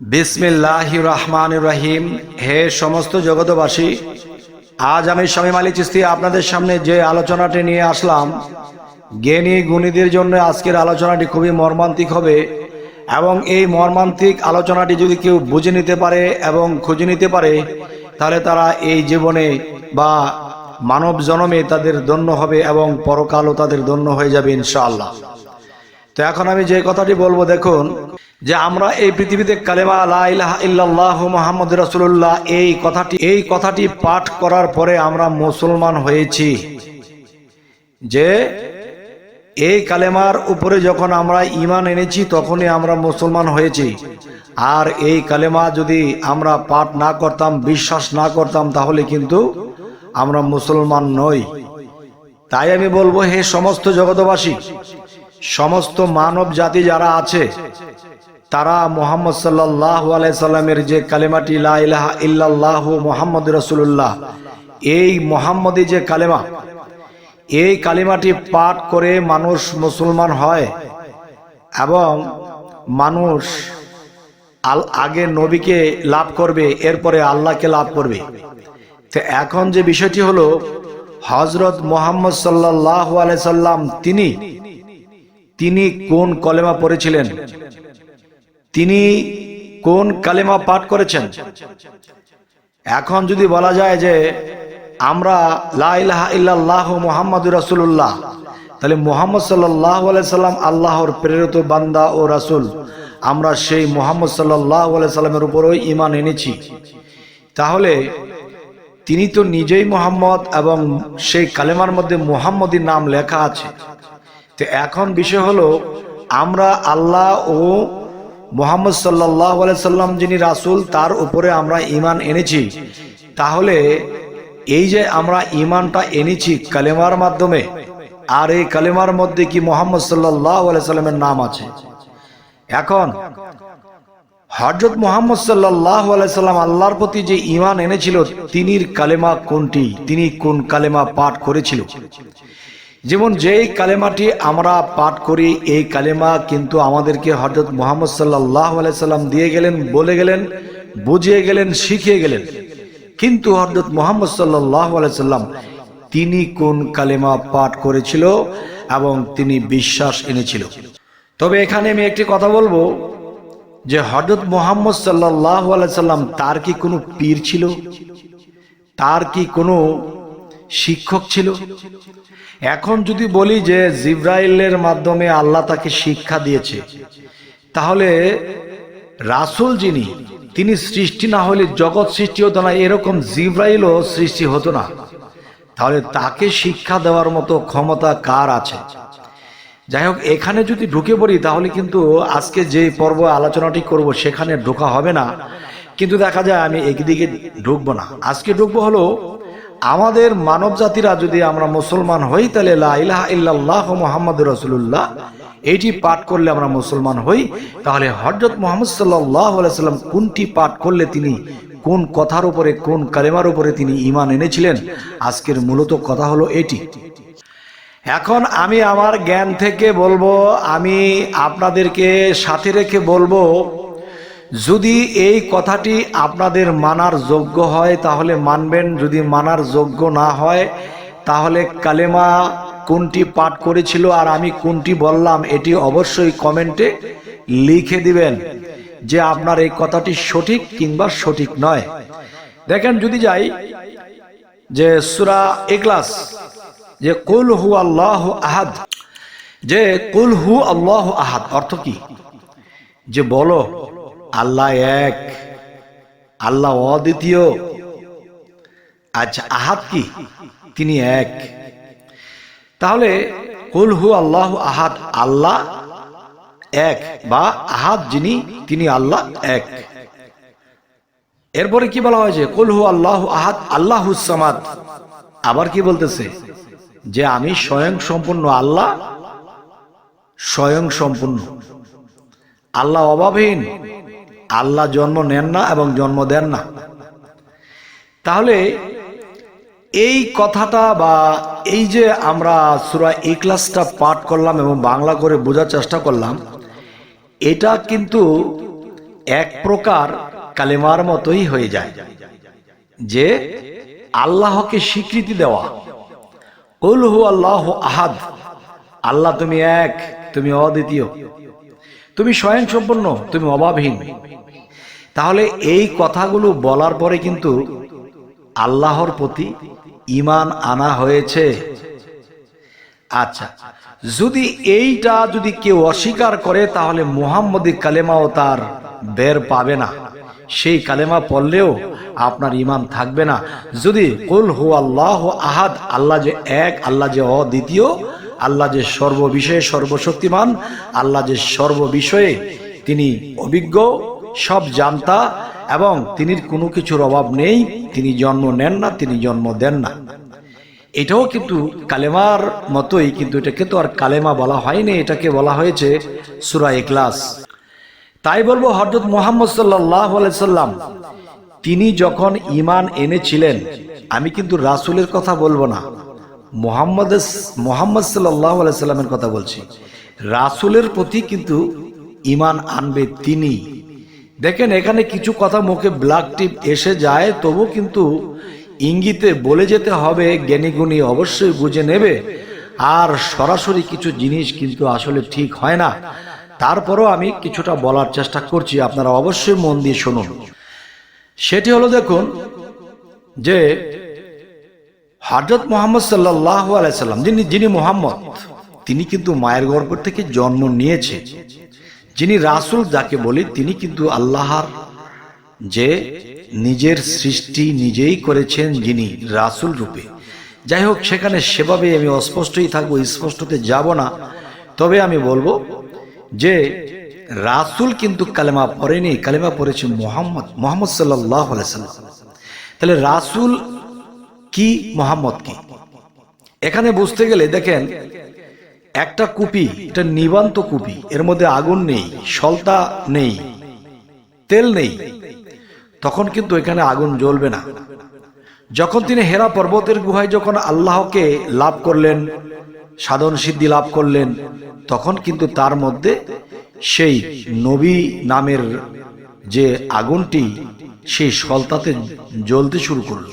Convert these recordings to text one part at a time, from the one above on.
বিসমিল্লাহ রহমান রহিম। হে সমস্ত জগতবাসী আজ আমি স্বামী মালি চিস্তি আপনাদের সামনে যে আলোচনাটি নিয়ে আসলাম, জ্ঞানী গুণীদের জন্য আজকের আলোচনাটি খুবই মর্মান্তিক হবে এবং এই মর্মান্তিক আলোচনাটি যদি কেউ বুঝে নিতে পারে এবং খুঁজে নিতে পারে, তাহলে তারা এই জীবনে বা মানব জনমে তাদের দন্য হবে এবং পরকালও তাদের দন্য হয়ে যাবে ইনশাআল্লাহ। তো এখন আমি যে কথাটি বলব, দেখুন, যে আমরা এই পৃথিবীতে কালেমা ইল্লাল্লাহ মুহাম্মদ রাসূলুল্লাহ, এই কথাটি এই কথাটি পাঠ করার পরে আমরা মুসলমান হয়েছি। যে এই কালেমার উপরে যখন আমরা ইমান এনেছি, তখনই আমরা মুসলমান হয়েছি। আর এই কালেমা যদি আমরা পাঠ না করতাম, বিশ্বাস না করতাম, তাহলে কিন্তু আমরা মুসলমান নই। তাই আমি বলব, হে সমস্ত জগতবাসী সমস্ত মানব জাতি যারা আছে, তারা মোহাম্মদ সাল্লাহ আলাইসাল্লামের যে কালেমাটি মোহাম্মদ রসুল্লাহ এই মোহাম্মদী যে কালেমা, এই কালিমাটি পাঠ করে মানুষ মুসলমান হয় এবং মানুষ আল আগে নবীকে লাভ করবে, এরপরে আল্লাহকে লাভ করবে। তো এখন যে বিষয়টি হলো হজরত মোহাম্মদ সাল্লাহ আলাইসাল্লাম তিনি তিনি কোন কলেমা পড়েছিলেন? তিনি কোন কালেমা পাঠ করেছেন? এখন যদি বলা যায় যে আমরা ইল্লাল্লাহ মোহাম্মদ রাসুল্লাহ তাহলে মোহাম্মদ সাল্লাহ সাল্লাম আল্লাহর প্রেরিত বান্দা ও রাসুল। আমরা সেই মোহাম্মদ সাল্লাহ সাল্লামের উপরও ইমান এনেছি। তাহলে তিনি তো নিজেই মোহাম্মদ এবং সেই কালেমার মধ্যে মোহাম্মদীর নাম লেখা আছে। তো এখন বিষয় হলো, আমরা আল্লাহ ও মোহাম্মদ সাল্লাহ সাল্লাম যিনি রাসুল, তার উপরে আমরা ইমান এনেছি। তাহলে এই যে আমরা ইমানটা এনেছি কালেমার মাধ্যমে, আর এই কালেমার মধ্যে কি মোহাম্মদ সাল্লাহ সাল্লামের নাম আছে? এখন হজরত মোহাম্মদ সাল্লাহ সাল্লাম আল্লাহর প্রতি যে ইমান এনেছিল, তিনির কালেমা কোনটি? তিনি কোন কালেমা পাঠ করেছিল? যেমন যেই কালেমাটি আমরা পাঠ করি, এই কালেমা কিন্তু আমাদেরকে হজরত মোহাম্মদ সাল্লাহ সাল্লাম দিয়ে গেলেন, বলে গেলেন, বুঝিয়ে গেলেন, শিখিয়ে গেলেন। কিন্তু হজরত মোহাম্মদ সাল্লাহ সাল্লাম, তিনি কোন কালেমা পাঠ করেছিল এবং তিনি বিশ্বাস এনেছিল? তবে এখানে আমি একটি কথা বলব, যে হজরত মোহাম্মদ সাল্লাহ সাল্লাম তার কি কোনো পীর ছিল? তার কি কোনো শিক্ষক ছিল। এখন যদি বলি যে জিব্রাইলের মাধ্যমে আল্লাহ তাকে শিক্ষা দিয়েছে, তাহলে রাসুল যিনি, তিনি সৃষ্টি না হলে জগৎ সৃষ্টি হতো না, এরকম জিব্রাইলও সৃষ্টি হতো না। তাহলে তাকে শিক্ষা দেওয়ার মতো ক্ষমতা কার আছে? যাই হোক, এখানে যদি ঢুকে পড়ি, তাহলে কিন্তু আজকে যে পর্ব আলোচনাটি করব, সেখানে ঢোকা হবে না। কিন্তু দেখা যায় আমি একদিকে ঢুকবো না। আজকে ঢুকবো হলো আমাদের মানব জাতিরা যদি আমরা মুসলমান হই, তাহলে ইলাহা মোহাম্মদ রসুল্লাহ এইটি পাঠ করলে আমরা মুসলমান হই। তাহলে হজরত মোহাম্মদ সাল্লাম কোনটি পাঠ করলে তিনি, কোন কথার উপরে, কোন কালেমার উপরে তিনি ইমান এনেছিলেন? আজকের মূলত কথা হলো এটি। এখন আমি আমার জ্ঞান থেকে বলব, আমি আপনাদেরকে সাথে রেখে বলব যদি এই কথাটি আপনাদের মানার যোগ্য হয়, তাহলে মানবেন। যদি মানার যোগ্য না হয়, তাহলে কালেমা কোনটি পাঠ করেছিল আর আমি কোনটি বললাম, এটি অবশ্যই কমেন্টে লিখে দিবেন যে আপনার এই কথাটি সঠিক কিংবা সঠিক নয়। দেখেন, যদি যাই যে সুরা এক্লাস যে কুল হু আল্লাহ আহাদ, যে কুল হু আল্লাহ আহাদ অর্থ কি? যে বলো আল্লাহ এক, আল্লাহ অদ্বিতীয়। আচ্ছা আহাদ কি? তিনি এক। তাহলে কুল হু আল্লাহ আহাদ, আল্লাহ এক বা আহাদ যিনি, তিনি আল্লাহ এক। এরপরে কি বলা হয়েছে? কুল হু আল্লাহ আহাদ, আল্লাহ সামাদ। আবার কি বলতেছে? যে আমি স্বয়ং সম্পূর্ণ আল্লাহ, স্বয়ং সম্পূর্ণ। আল্লাহ অভাবহীন আল্লাহ জন্ম নেন না এবং জন্ম দেন না। তাহলে এই কথাটা বা এই যে আমরা সুরা ক্লাসটা পাঠ করলাম এবং বাংলা করে বোঝার চেষ্টা করলাম, এটা কিন্তু এক প্রকার কালেমার মতোই হয়ে যায় যে আল্লাহকে স্বীকৃতি দেওয়া। কুল হু আল্লাহ আহাদ, আল্লাহ তুমি এক, তুমি অদ্বিতীয়, তুমি স্বয়ং সম্পন্ন তুমি অভাবহীন। তাহলে এই কথাগুলো বলার পরে কিন্তু আল্লাহর প্রতি ইমান আনা হয়েছে। আচ্ছা যদি এইটা যদি কেউ অস্বীকার করে, তাহলে মুহাম্মদি কালেমাও তার বের পাবে না। সেই কালেমা পড়লেও আপনার ইমান থাকবে না। যদি কুল হু আল্লাহ আহাদ, আল্লাহ যে এক, আল্লাহ যে অদ্বিতীয়, আল্লাহ যে সর্ববিষয়ে সর্বশক্তিমান, আল্লাহ যে সর্ববিষয়ে তিনি অভিজ্ঞ সব জানতা এবং তিনি কোনো কিছুর অভাব নেই, তিনি জন্ম নেন না, তিনি জন্ম দেন না। এটাও কিন্তু কালেমার মতোই, কিন্তু এটাকে তো আর কালেমা বলা হয়নি, এটাকে বলা হয়েছে সুরা এক্লাস তাই বলব হজরত মোহাম্মদ সাল্লাহ সাল্লাম, তিনি যখন ইমান এনেছিলেন, আমি কিন্তু রাসুলের কথা বলব না, মোহাম্মদ মোহাম্মদ সাল্লাহ সাল্লামের কথা বলছি। রাসুলের প্রতি কিন্তু ইমান আনবে তিনি। দেখেন, এখানে কিছু কথা মুখে ব্ল্যাক টিপ এসে যায়, তবু কিন্তু ইঙ্গিতে বলে যেতে হবে, জ্ঞানীগুণী অবশ্যই বুঝে নেবে। আর সরাসরি কিছু জিনিস কিন্তু আসলে ঠিক হয় না। তারপরও আমি কিছুটা বলার চেষ্টা করছি, আপনারা অবশ্যই মন দিয়ে শুনুন। সেটি হলো দেখুন যে হজরত মোহাম্মদ সাল্লাহ আলাইসাল্লাম যিনি যিনি মোহাম্মদ, তিনি কিন্তু মায়ের গর্ভ থেকে জন্ম নিয়েছে। যিনি রাসুল যাকে বলি, তিনি কিন্তু আল্লাহর যে নিজের সৃষ্টি নিজেই করেছেন যিনি রাসুল রূপে। যাই হোক, সেখানে সেভাবে আমি অস্পষ্টই থাকব, স্পষ্টতে যাব না। তবে আমি বলব যে রাসুল কিন্তু কালেমা পড়েনি, কালেমা পড়েছে মোহাম্মদ মোহাম্মদ সাল্লাহ তাহলে রাসুল কি, মোহাম্মদ কি? এখানে বুঝতে গেলে দেখেন একটা কুপি, এটা নিবান্ত কুপি, এর মধ্যে আগুন নেই, সলতা নেই, তেল নেই। তখন কিন্তু এখানে আগুন জ্বলবে না। যখন তিনি হেরা পর্বতের গুহায় যখন আল্লাহকে লাভ করলেন, সাধন সিদ্ধি লাভ করলেন, তখন কিন্তু তার মধ্যে সেই নবী নামের যে আগুনটি, সেই সলতাতে জ্বলতে শুরু করল।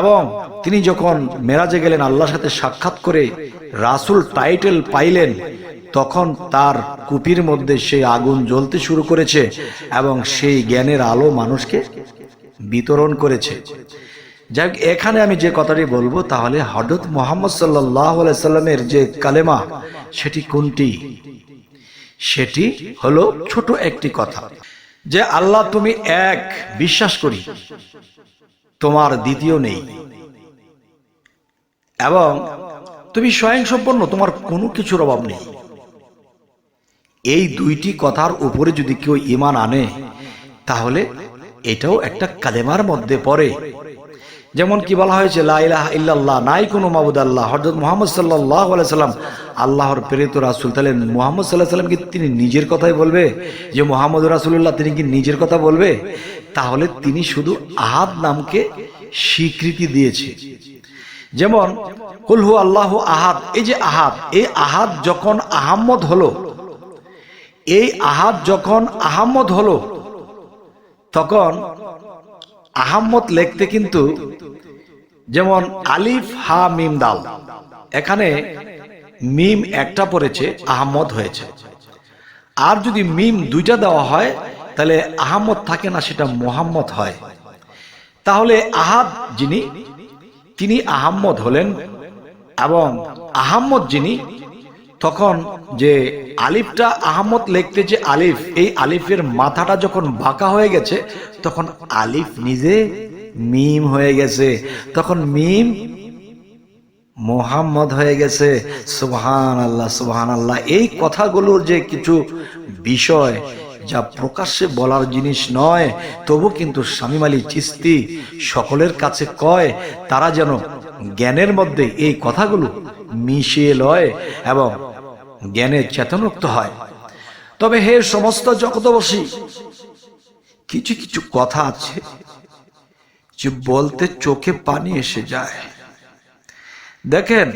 এবং তিনি যখন মেরাজে গেলেন, আল্লাহর সাথে সাক্ষাৎ করে রাসুল টাইটেল পাইলেন, তখন তার কুপির মধ্যে সেই আগুন জ্বলতে শুরু করেছে এবং সেই জ্ঞানের আলো মানুষকে বিতরণ করেছে। যাই এখানে আমি যে কথাটি বলব, তাহলে হজরত মোহাম্মদ সাল্লাহ সাল্লামের যে কালেমা, সেটি কোনটি? সেটি হলো ছোট একটি কথা যে, আল্লাহ তুমি এক, বিশ্বাস করি। তোমার দ্বিতীয় নেই। এবং তুমি স্বয়ংসম্পন্ন, তোমার কোনো কিছুর অভাব নেই। এই দুইটি কথার উপরে যদি কেউ ইমান আনে, তাহলে এটাও একটা কালেমার মধ্যে পড়ে। যেমন কি বলা হয়েছে লাইলাহ ইল্লাল্লাহ নাই কোনো মাবুদ আল্লাহ। হজরত মোহাম্মদ সাল্লাহ সাল্লাম আল্লাহর প্রেরিত রাসুল। তাহলে মোহাম্মদ সাল্লাহ সাল্লাম কি তিনি নিজের কথাই বলবে? যে মোহাম্মদ রাসুল্লাহ তিনি কি নিজের কথা বলবে? তাহলে তিনি শুধু আহাদ নামকে স্বীকৃতি দিয়েছে। যেমন কুলহু আল্লাহ আহাদ এই যে আহাদ, এই আহাদ যখন আহাম্মদ হলো, এই আহাদ যখন আহাম্মদ হলো, তখন আহাম্মদ লিখতে কিন্তু যেমন আলিফ, হা, মিম দাল এখানে মিম একটা পড়েছে আহমদ হয়েছে। আর যদি মিম দুইটা দেওয়া হয়, তাহলে আহমদ থাকে না, সেটা মোহাম্মদ হয়। তাহলে আহাদ যিনি, তিনি আহম্মদ হলেন এবং আহম্মদ যিনি, তখন যে আলিফটা আহমদ লিখতে যে আলিফ, এই আলিফের মাথাটা যখন বাঁকা হয়ে গেছে তখন আলিফ নিজে মিম হয়ে গেছে। তখন মিম মোহাম্মদ হয়ে গেছে। সুবহান আল্লাহ সুবহান আল্লাহ এই কথাগুলোর যে কিছু বিষয় যা প্রকাশ্যে বলার জিনিস নয়, তবু কিন্তু স্বামী আলী চিস্তি সকলের কাছে কয়, তারা যেন জ্ঞানের মধ্যে এই কথাগুলো মিশিয়ে লয় এবং জ্ঞানে চেতনোক্ত হয়। তবে হে সমস্ত জগতবসী কিছু কিছু কথা আছে যে বলতে চোখে পানি এসে যায়। দেখেন,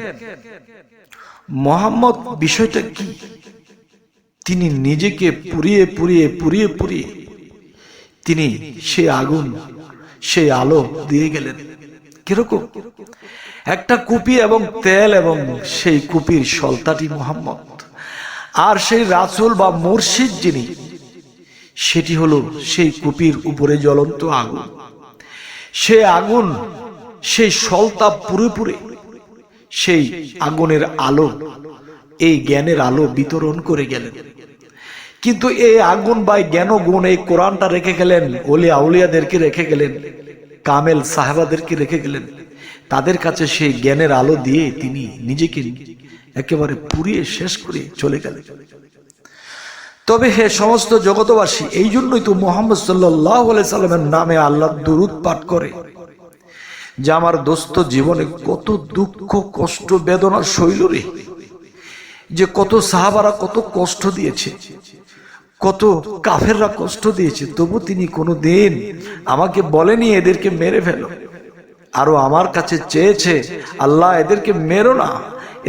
মোহাম্মদ বিষয়টা কি? তিনি নিজেকে পুড়িয়ে পুড়িয়ে পুড়িয়ে পুড়িয়ে তিনি সেই আগুন সেই আলো দিয়ে গেলেন। কীরকম? একটা কুপি এবং তেল এবং সেই কুপির সলতাটি মোহাম্মদ। আর সেই রাসুল বা মুর্শিদ যিনি সেটি হলো সেই কুপির উপরে জ্বলন্ত আগুন। সেই আগুন, সেই সলতা পুরে পুরে, সেই আগুনের আলো, এই জ্ঞানের আলো বিতরণ করে গেলেন। কিন্তু এই আগুন বা জ্ঞান গুণ এই কোরআনটা রেখে গেলেন, ওলিয়া আউলিয়াদেরকে রেখে গেলেন, কামেল সাহেবাদেরকে রেখে গেলেন। তাদের কাছে সেই জ্ঞানের আলো দিয়ে তিনি নিজেকে একেবারে পুড়িয়ে শেষ করে চলে গেলেন। তবে হে সমস্ত জগতবাসী এই জন্যই তো মোহাম্মদ সাল্লাহ সাল্লামের নামে আল্লাহ দুরুদ পাঠ করে, যে আমার দোস্ত জীবনে কত দুঃখ, কষ্ট, বেদনা শৈল রে, যে কত সাহাবারা কত কষ্ট দিয়েছে, কত কাফেররা কষ্ট দিয়েছে, তবু তিনি কোনো দিন আমাকে বলেনি এদেরকে মেরে ফেলো। আরও আমার কাছে চেয়েছে, আল্লাহ এদেরকে মেরো না,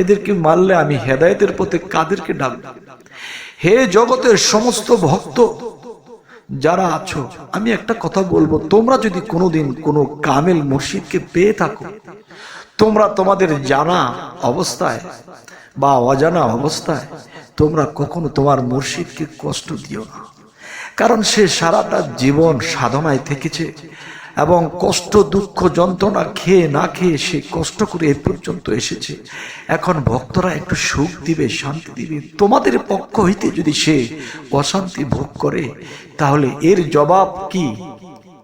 এদেরকে মারলে আমি হেদায়েতের পথে কাদেরকে ডাকব? হে জগতের সমস্ত ভক্ত, যারা আছো, আমি একটা কথা বলব। তোমরা যদি কোনোদিন কোনো কামেল মুর্শিদকে পেয়ে থাকো, তোমরা তোমাদের জানা অবস্থায় বা অজানা অবস্থায় তোমরা কখনো তোমার মুর্শিদকে কষ্ট দিও না। কারণ সে সারাটা জীবন সাধনায় থেকেছে। এবং কষ্ট, দুঃখ, যন্ত্রণা খেয়ে না খেয়ে সে কষ্ট করে এ পর্যন্ত এসেছে। এখন ভক্তরা একটু সুখ দিবে, শান্তি দিবে। তোমাদের পক্ষ হইতে যদি সে অশান্তি ভোগ করে, তাহলে এর জবাব কি?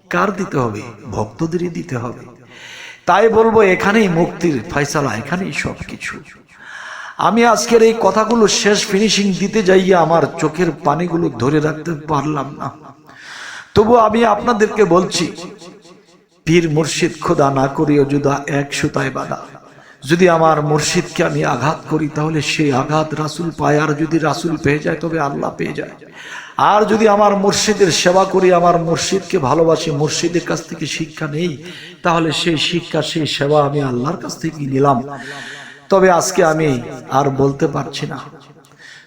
কার দিতে হবে? ভক্তদেরই দিতে হবে। তাই বলব, এখানেই মুক্তির ফয়সালা, এখানেই সব কিছু আমি আজকের এই কথাগুলো শেষ ফিনিশিং দিতে যাইয়া আমার চোখের পানিগুলো ধরে রাখতে পারলাম না। তবু আমি আপনাদেরকে বলছি পীর মুর্শিদ খোদা না করিও যুদা এক সুতায় বাধা। যদি আমার মুর্শিদকে আমি আঘাত করি, তাহলে সেই আঘাত রাসুল পায়। আর যদি রাসুল পেয়ে যায়, তবে আল্লাহ পেয়ে যায়। আর যদি আমার মুর্শিদের সেবা করি, আমার মুর্শিদকে ভালোবাসি, মুর্শিদের কাছ থেকে শিক্ষা নেই, তাহলে সেই শিক্ষা সেই সেবা আমি আল্লাহর কাছ থেকে নিলাম। তবে আজকে আমি আর বলতে পারছি না।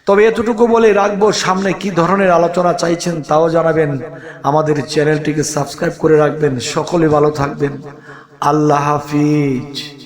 তবে এতটুকু বলে রাখব, সামনে কি ধরনের আলোচনা চাইছেন তাও জানাবেন। আমাদের চ্যানেলটিকে সাবস্ক্রাইব করে রাখবেন। সকলে ভালো থাকবেন। আল্লাহ হাফিজ।